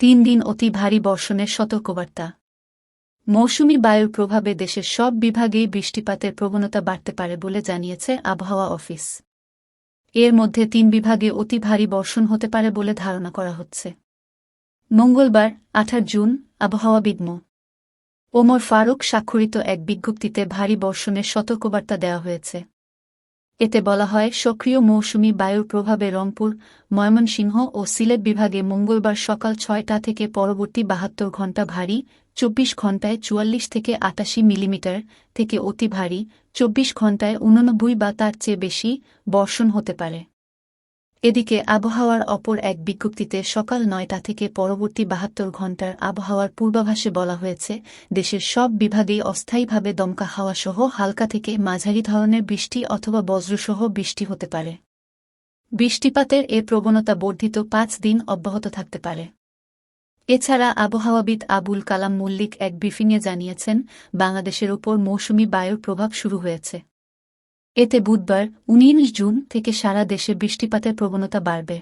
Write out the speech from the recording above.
তিন দিন অতি ভারী বর্ষণের সতর্কবার্তা। মৌসুমি বায়ুর প্রভাবে দেশের সব বিভাগেই বৃষ্টিপাতের প্রবণতা বাড়তে পারে বলে জানিয়েছে আবহাওয়া অফিস। এর মধ্যে তিন বিভাগে অতি ভারী বর্ষণ হতে পারে বলে ধারণা করা হচ্ছে। মঙ্গলবার আঠাশ জুন আবহাওয়াবিদ মো ওমর ফারুক স্বাক্ষরিত এক বিজ্ঞপ্তিতে ভারী বর্ষণের সতর্কবার্তা দেওয়া হয়েছে। এতে বলা হয়, সক্রিয় মৌসুমি বায়ুর প্রভাবে রংপুর, ময়মনসিংহ ও সিলেট বিভাগে মঙ্গলবার সকাল ছয়টা থেকে পরবর্তী বাহাত্তর ঘণ্টা ভারী, চব্বিশ ঘণ্টায় চুয়াল্লিশ থেকে আটাশি মিলিমিটার থেকে অতি ভারী, চব্বিশ ঘণ্টায় উননব্বই বা তার চেয়ে বেশি বর্ষণ হতে পারে। এদিকে আবহাওয়ার অপর এক বিজ্ঞপ্তিতে সকাল নয়টা থেকে পরবর্তী বাহাত্তর ঘণ্টার আবহাওয়ার পূর্বাভাসে বলা হয়েছে, দেশের সব বিভাগেই অস্থায়ীভাবে দমকা হাওয়াসহ হালকা থেকে মাঝারি ধরনের বৃষ্টি অথবা বজ্রসহ বৃষ্টি হতে পারে। বৃষ্টিপাতের এ প্রবণতা বর্ধিত পাঁচ দিন অব্যাহত থাকতে পারে। এছাড়া আবহাওয়াবিদ আবুল কালাম মল্লিক এক ব্রিফিংয়ে জানিয়েছেন, বাংলাদেশের ওপর মৌসুমি বায়ুর প্রভাব শুরু হয়েছে। এতে বুধবার উনিশ জুন থেকে সারা দেশে বৃষ্টিপাতের প্রবণতা বাড়বে।